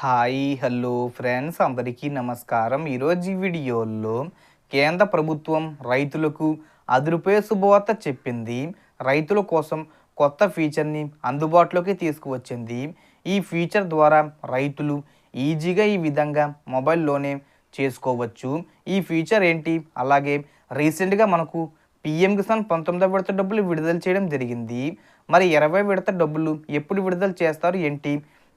Hi hello friends. అందరికీ నమస్కారం. ఈరోజు ఈ వీడియోలో కేంద్ర ప్రభుత్వం రైతులకు అదురుపే శుభవార్త చెప్పింది. రైతుల కోసం కొత్త ఫీచర్ని అందుబాటులోకి తీసుకువచ్చింది. ఈ ఫీచర్ ద్వారా రైతులు ఈజీగా ఈ విధంగా మొబైల్లోనే చేసుకోవచ్చు. ఈ ఫీచర్ ఏంటి? అలాగే రీసెంట్గా మనకు పిఎం కిసాన్ పంతొమ్మిదవ విడత డబ్బులు విడుదల చేయడం జరిగింది. మరి ఇరవై విడత డబ్బులు ఎప్పుడు విడుదల చేస్తారు? ఏంటి?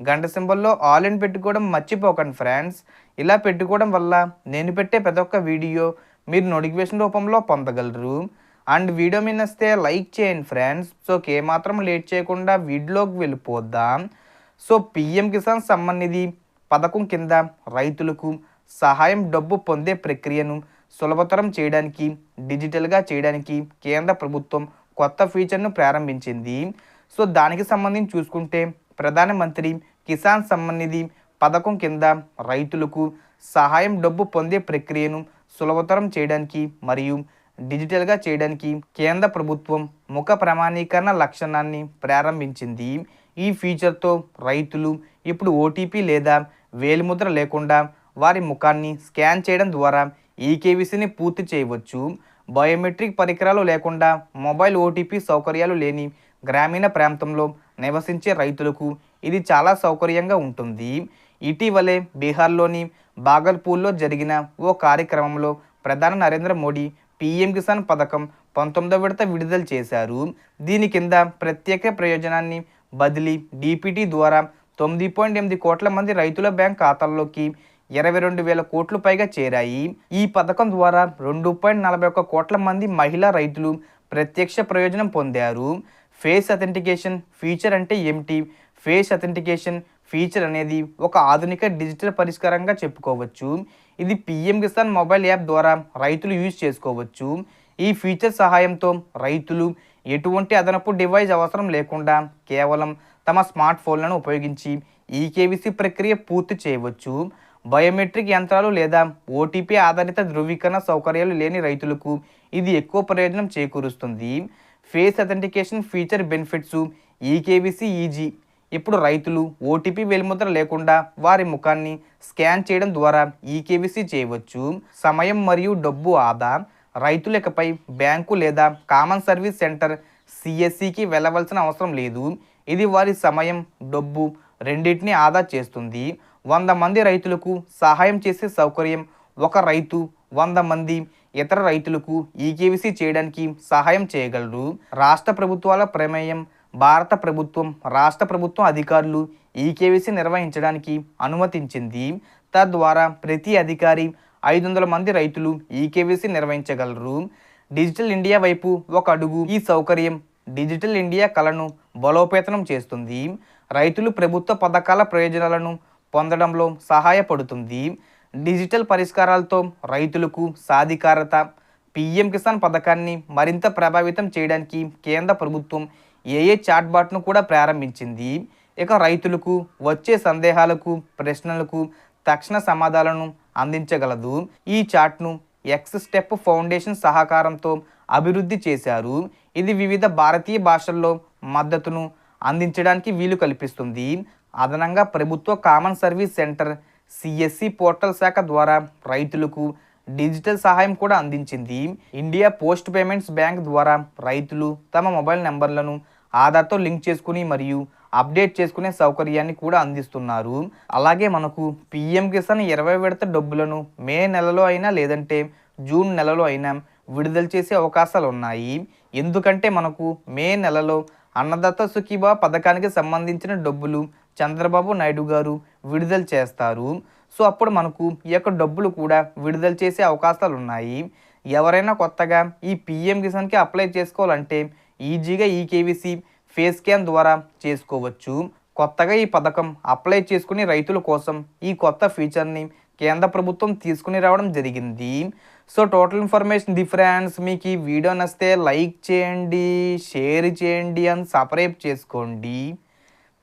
గంట సింబల్లో ఆల్ ఇన్ పెట్టుకోవడం మర్చిపోకండి ఫ్రెండ్స్ ఇలా పెట్టుకోవడం వల్ల నేను పెట్టే ప్రతి ఒక్క వీడియో మీరు నోటిఫికేషన్ రూపంలో పొందగలరు. అండ్ వీడియో మీద వస్తే లైక్ చేయండి ఫ్రెండ్స్ సో ఏమాత్రం లేట్ చేయకుండా వీడియోకి వెళ్ళిపోద్దాం సో పిఎం కిసాన్ సమ్మాన్ నిధి పథకం కింద రైతులకు సహాయం డబ్బు పొందే ప్రక్రియను సులభతరం చేయడానికి డిజిటల్గా చేయడానికి కేంద్ర ప్రభుత్వం కొత్త ఫీచర్ను ప్రారంభించింది. సో దానికి సంబంధించి చూసుకుంటే ప్రధానమంత్రి కిసాన్ సమ్మాన్ నిధి పథకం కింద రైతులకు సహాయం డబ్బు పొందే ప్రక్రియను సులభతరం చేయడానికి మరియు డిజిటల్గా చేయడానికి కేంద్ర ప్రభుత్వం ముఖ ప్రమాణీకరణ లక్షణాన్ని ప్రారంభించింది. ఈ ఫీచర్తో రైతులు ఇప్పుడు ఓటీపీ లేదా వేలిముద్ర లేకుండా వారి ముఖాన్ని స్కాన్ చేయడం ద్వారా ఈకేవీసీని పూర్తి చేయవచ్చు. బయోమెట్రిక్ పరికరాలు లేకుండా మొబైల్ ఓటీపీ సౌకర్యాలు లేని గ్రామీణ ప్రాంతంలో నివసించే రైతులకు ఇది చాలా సౌకర్యంగా ఉంటుంది. ఇటీవలే బీహార్లోని బాగల్పూర్లో జరిగిన ఓ కార్యక్రమంలో ప్రధాని నరేంద్ర మోడీ పీఎం కిసాన్ పథకం పంతొమ్మిదో విడత విడుదల చేశారు. దీని కింద ప్రత్యేక ప్రయోజనాన్ని బదిలీ డీపీటీ ద్వారా తొమ్మిది పాయింట్ ఎనిమిది కోట్ల మంది రైతుల బ్యాంక్ ఖాతాల్లోకి ఇరవై రెండు వేల కోట్లు పైగా చేరాయి. ఈ పథకం ద్వారా రెండు పాయింట్ నలభై ఒక్క కోట్ల మంది మహిళా రైతులు ప్రత్యక్ష ప్రయోజనం పొందారు. ఫేస్ అథెంటికేషన్ ఫీచర్ అంటే ఏమిటి? ఫేస్ అథెంటికేషన్ ఫీచర్ అనేది ఒక ఆధునిక డిజిటల్ పరిష్కారంగా చెప్పుకోవచ్చు. ఇది పిఎం కిసాన్ మొబైల్ యాప్ ద్వారా రైతులు యూజ్ చేసుకోవచ్చు. ఈ ఫీచర్ సహాయంతో రైతులు ఎటువంటి అదనపు డివైస్ అవసరం లేకుండా కేవలం తమ స్మార్ట్ ఫోన్లను ఉపయోగించి ఈకేవీసీ ప్రక్రియ పూర్తి చేయవచ్చు. బయోమెట్రిక్ యంత్రాలు లేదా ఓటీపీ ఆధారిత ధృవీకరణ సౌకర్యాలు లేని రైతులకు ఇది ఎక్కువ ప్రయోజనం చేకూరుస్తుంది. Face authentication feature benefits eKYC easy. ఇప్పుడు రైతులు ఓటీపీ వెలుముద్ర లేకుండా వారి ముఖాన్ని స్కాన్ చేయడం ద్వారా ఈకేవీసీ చేయవచ్చు. సమయం మరియు డబ్బు ఆదా రైతులకపై బ్యాంకు లేదా కామన్ సర్వీస్ సెంటర్ సిఎస్సికి వెళ్ళవలసిన అవసరం లేదు. ఇది వారి సమయం డబ్బు రెండింటిని ఆదా చేస్తుంది. వంద మంది రైతులకు సహాయం చేసే సౌకర్యం ఒక రైతు వంద మంది ఇతర రైతులకు ఈకేవీసీ చేయడానికి సహాయం చేయగలరు. రాష్ట్ర ప్రభుత్వాల ప్రమేయం భారత ప్రభుత్వం రాష్ట్ర ప్రభుత్వం అధికారులు ఈకేవీసీ నిర్వహించడానికి అనుమతించింది. తద్వారా ప్రతి అధికారి ఐదు వందల మంది రైతులు ఈకేవీసీ నిర్వహించగలరు. డిజిటల్ ఇండియా వైపు ఒక అడుగు ఈ సౌకర్యం డిజిటల్ ఇండియా కళను బలోపేతనం చేస్తుంది. రైతులు ప్రభుత్వ పథకాల ప్రయోజనాలను పొందడంలో సహాయపడుతుంది. డిజిటల్ పరిష్కారాలతో రైతులకు సాధికారత పిఎం కిసాన్ పథకాన్ని మరింత ప్రభావితం చేయడానికి కేంద్ర ప్రభుత్వం ఏఏ చాట్బాట్ను కూడా ప్రారంభించింది. ఇక రైతులకు వచ్చే సందేహాలకు ప్రశ్నలకు తక్షణ సమాధానాలను అందించగలదు. ఈ చాట్ను ఎక్స్ స్టెప్ ఫౌండేషన్ సహకారంతో అభివృద్ధి చేశారు. ఇది వివిధ భారతీయ భాషల్లో మద్దతును అందించడానికి వీలు కల్పిస్తుంది. అదనంగా ప్రభుత్వ common service centre CSC portal శాఖ ద్వారా రైతులకు డిజిటల్ సహాయం కూడా అందించింది. ఇండియా పోస్ట్ పేమెంట్స్ బ్యాంక్ ద్వారా రైతులు తమ మొబైల్ నెంబర్లను ఆధార్తో లింక్ చేసుకుని మరియు అప్డేట్ చేసుకునే సౌకర్యాన్ని కూడా అందిస్తున్నారు. అలాగే మనకు పిఎం కిసాన్ ఇరవై విడత డబ్బులను మే నెలలో అయినా లేదంటే జూన్ నెలలో అయినా విడుదల చేసే అవకాశాలు ఉన్నాయి. ఎందుకంటే మనకు మే నెలలో అన్నదాత సుఖీబా పథకానికి సంబంధించిన డబ్బులు చంద్రబాబు నాయుడు గారు విడుదల చేస్తారు. సో అప్పుడు మనకు ఈ యొక్క డబ్బులు కూడా విడుదల చేసే అవకాశాలు ఉన్నాయి ఎవరైనా కొత్తగా ఈ పిఎం కిసాన్కి అప్లై చేసుకోవాలంటే ఈజీగా ఈ కేవీసీ ఫేస్ స్కాన్ ద్వారా చేసుకోవచ్చు. కొత్తగా ఈ పథకం అప్లై చేసుకుని రైతుల కోసం ఈ కొత్త ఫీచర్ని కేంద్ర ప్రభుత్వం తీసుకుని రావడం జరిగింది. సో టోటల్ ఇన్ఫర్మేషన్ డిఫరెన్స్ మీకు ఈ వీడియో నచ్చితే లైక్ చేయండి షేర్ చేయండి అండ్ సబ్స్క్రైబ్ చేసుకోండి.